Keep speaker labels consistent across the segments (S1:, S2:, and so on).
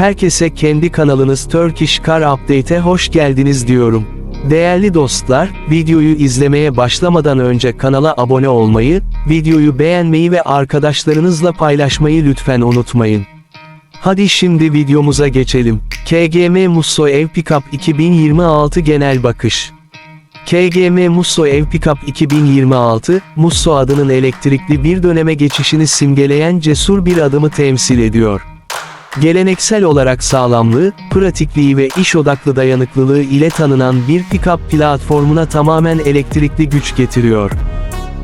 S1: Herkese kendi kanalınız Turkish Car Update'e hoş geldiniz diyorum. Değerli dostlar, videoyu izlemeye başlamadan önce kanala abone olmayı, videoyu beğenmeyi ve arkadaşlarınızla paylaşmayı lütfen unutmayın. Hadi şimdi videomuza geçelim. KGM Musso Ev Pickup 2026 Genel Bakış KGM Musso Ev Pickup 2026, Musso adının elektrikli bir döneme geçişini simgeleyen cesur bir adımı temsil ediyor. Geleneksel olarak sağlamlığı, pratikliği ve iş odaklı dayanıklılığı ile tanınan bir pick-up platformuna tamamen elektrikli güç getiriyor.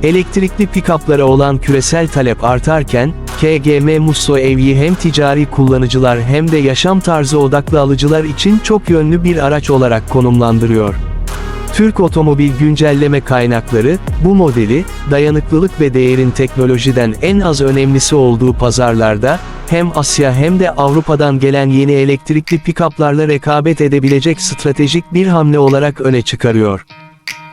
S1: Elektrikli pick-up'lara olan küresel talep artarken, KGM Musso Ev'yi hem ticari kullanıcılar hem de yaşam tarzı odaklı alıcılar için çok yönlü bir araç olarak konumlandırıyor. Türk otomobil güncelleme kaynakları, bu modeli, dayanıklılık ve değerin teknolojiden en az önemlisi olduğu pazarlarda, hem Asya hem de Avrupa'dan gelen yeni elektrikli pick-up'larla rekabet edebilecek stratejik bir hamle olarak öne çıkarıyor.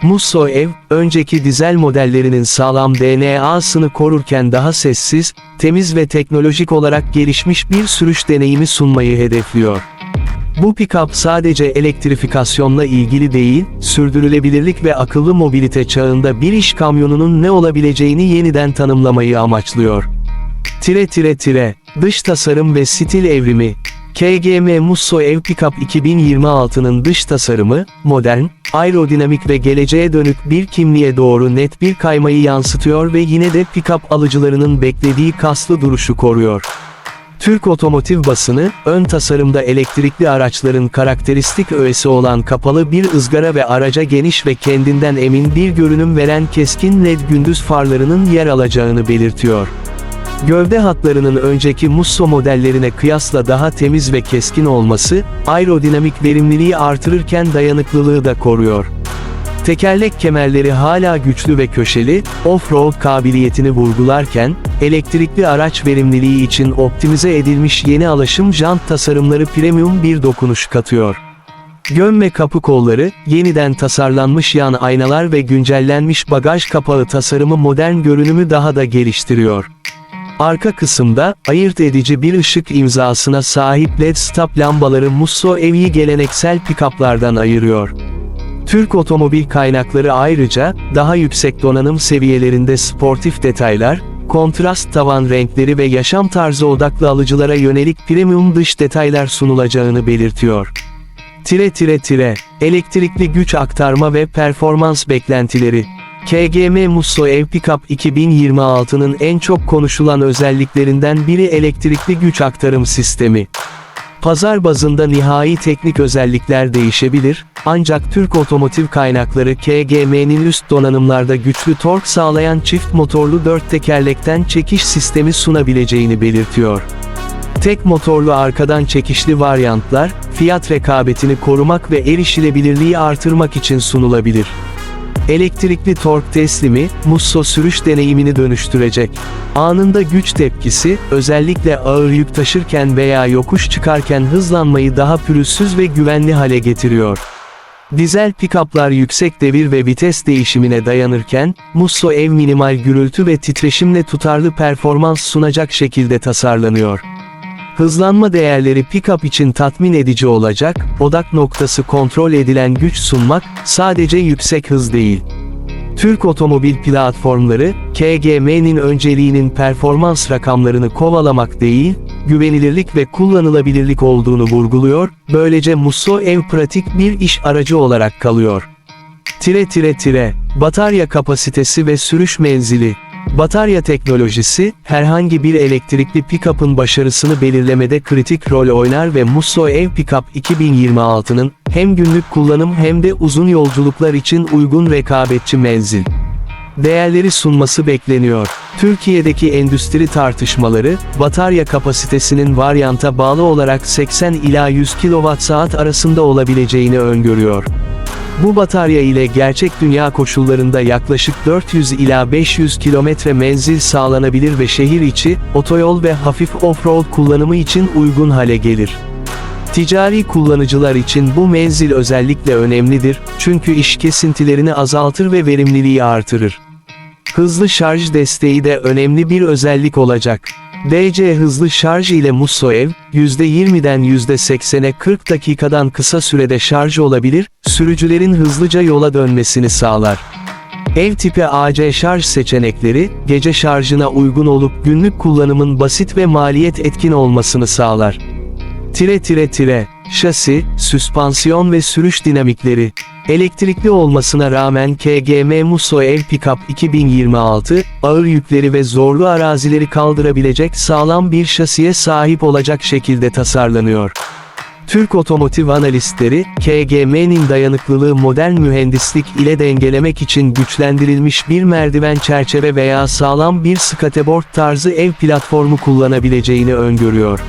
S1: Musso Ev, önceki dizel modellerinin sağlam DNA'sını korurken daha sessiz, temiz ve teknolojik olarak gelişmiş bir sürüş deneyimi sunmayı hedefliyor. Bu pick-up sadece elektrifikasyonla ilgili değil, sürdürülebilirlik ve akıllı mobilite çağında bir iş kamyonunun ne olabileceğini yeniden tanımlamayı amaçlıyor. Tire tire tire, dış tasarım ve stil evrimi, KGM Musso Ev Pickup 2026'nın dış tasarımı, modern, aerodinamik ve geleceğe dönük bir kimliğe doğru net bir kaymayı yansıtıyor ve yine de pick-up alıcılarının beklediği kaslı duruşu koruyor. Türk otomotiv basını, ön tasarımda elektrikli araçların karakteristik öğesi olan kapalı bir ızgara ve araca geniş ve kendinden emin bir görünüm veren keskin led gündüz farlarının yer alacağını belirtiyor. Gövde hatlarının önceki Musso modellerine kıyasla daha temiz ve keskin olması, aerodinamik verimliliği artırırken dayanıklılığı da koruyor. Tekerlek kemerleri hala güçlü ve köşeli, off-road kabiliyetini vurgularken, elektrikli araç verimliliği için optimize edilmiş yeni alaşım jant tasarımları premium bir dokunuş katıyor. Gömme kapı kolları, yeniden tasarlanmış yan aynalar ve güncellenmiş bagaj kapağı tasarımı modern görünümü daha da geliştiriyor. Arka kısımda, ayırt edici bir ışık imzasına sahip LED stop lambaları Musso Evi'yi geleneksel pick-up'lardan ayırıyor. Türk otomobil kaynakları ayrıca, daha yüksek donanım seviyelerinde sportif detaylar, kontrast tavan renkleri ve yaşam tarzı odaklı alıcılara yönelik premium dış detaylar sunulacağını belirtiyor. Tire tire tire, elektrikli güç aktarma ve performans beklentileri. KGM Musso Ev Pickup 2026'nın en çok konuşulan özelliklerinden biri elektrikli güç aktarım sistemi. Pazar bazında nihai teknik özellikler değişebilir, ancak Türk otomotiv kaynakları KGM'nin üst donanımlarda güçlü tork sağlayan çift motorlu dört tekerlekten çekiş sistemi sunabileceğini belirtiyor. Tek motorlu arkadan çekişli varyantlar, fiyat rekabetini korumak ve erişilebilirliği artırmak için sunulabilir. Elektrikli tork teslimi, Musso sürüş deneyimini dönüştürecek. Anında güç tepkisi, özellikle ağır yük taşırken veya yokuş çıkarken hızlanmayı daha pürüzsüz ve güvenli hale getiriyor. Dizel pick-up'lar yüksek devir ve vites değişimine dayanırken, Musso ev minimal gürültü ve titreşimle tutarlı performans sunacak şekilde tasarlanıyor. Hızlanma değerleri pick-up için tatmin edici olacak, odak noktası kontrol edilen güç sunmak, sadece yüksek hız değil. Türk otomobil platformları, KGM'nin önceliğinin performans rakamlarını kovalamak değil, güvenilirlik ve kullanılabilirlik olduğunu vurguluyor, böylece Musso ev pratik bir iş aracı olarak kalıyor. Tire tire tire, batarya kapasitesi ve sürüş menzili. Batarya teknolojisi, herhangi bir elektrikli pick-up'ın başarısını belirlemede kritik rol oynar ve Musso Ev Pickup 2026'nın, hem günlük kullanım hem de uzun yolculuklar için uygun rekabetçi menzil değerleri sunması bekleniyor. Türkiye'deki endüstri tartışmaları, batarya kapasitesinin varyanta bağlı olarak 80 ila 100 kWh arasında olabileceğini öngörüyor. Bu batarya ile gerçek dünya koşullarında yaklaşık 400 ila 500 kilometre menzil sağlanabilir ve şehir içi, otoyol ve hafif off-road kullanımı için uygun hale gelir. Ticari kullanıcılar için bu menzil özellikle önemlidir, çünkü iş kesintilerini azaltır ve verimliliği artırır. Hızlı şarj desteği de önemli bir özellik olacak. DC hızlı şarj ile Musoev, %20'den %80'e 40 dakikadan kısa sürede şarj olabilir, sürücülerin hızlıca yola dönmesini sağlar. Ev tipi AC şarj seçenekleri, gece şarjına uygun olup günlük kullanımın basit ve maliyet etkin olmasını sağlar. Tire tire tire, şasi, süspansiyon ve sürüş dinamikleri. Elektrikli olmasına rağmen KGM Muso Ev Pickup 2026, ağır yükleri ve zorlu arazileri kaldırabilecek sağlam bir şasiye sahip olacak şekilde tasarlanıyor. Türk otomotiv analistleri, KGM'nin dayanıklılığı modern mühendislik ile dengelemek için güçlendirilmiş bir merdiven çerçeve veya sağlam bir skateboard tarzı ev platformu kullanabileceğini öngörüyor.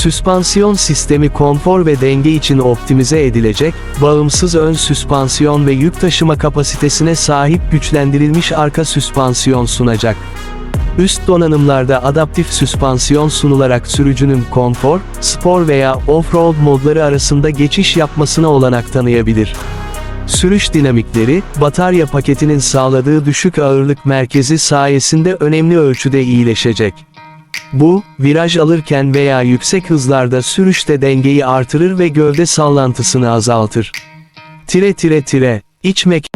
S1: Süspansiyon sistemi konfor ve denge için optimize edilecek, bağımsız ön süspansiyon ve yük taşıma kapasitesine sahip güçlendirilmiş arka süspansiyon sunacak. Üst donanımlarda adaptif süspansiyon sunularak sürücünün konfor, spor veya off-road modları arasında geçiş yapmasına olanak tanıyabilir. Sürüş dinamikleri, batarya paketinin sağladığı düşük ağırlık merkezi sayesinde önemli ölçüde iyileşecek. Bu, viraj alırken veya yüksek hızlarda sürüşte dengeyi artırır ve gövde sallantısını azaltır. Tire tire tire, iç mekan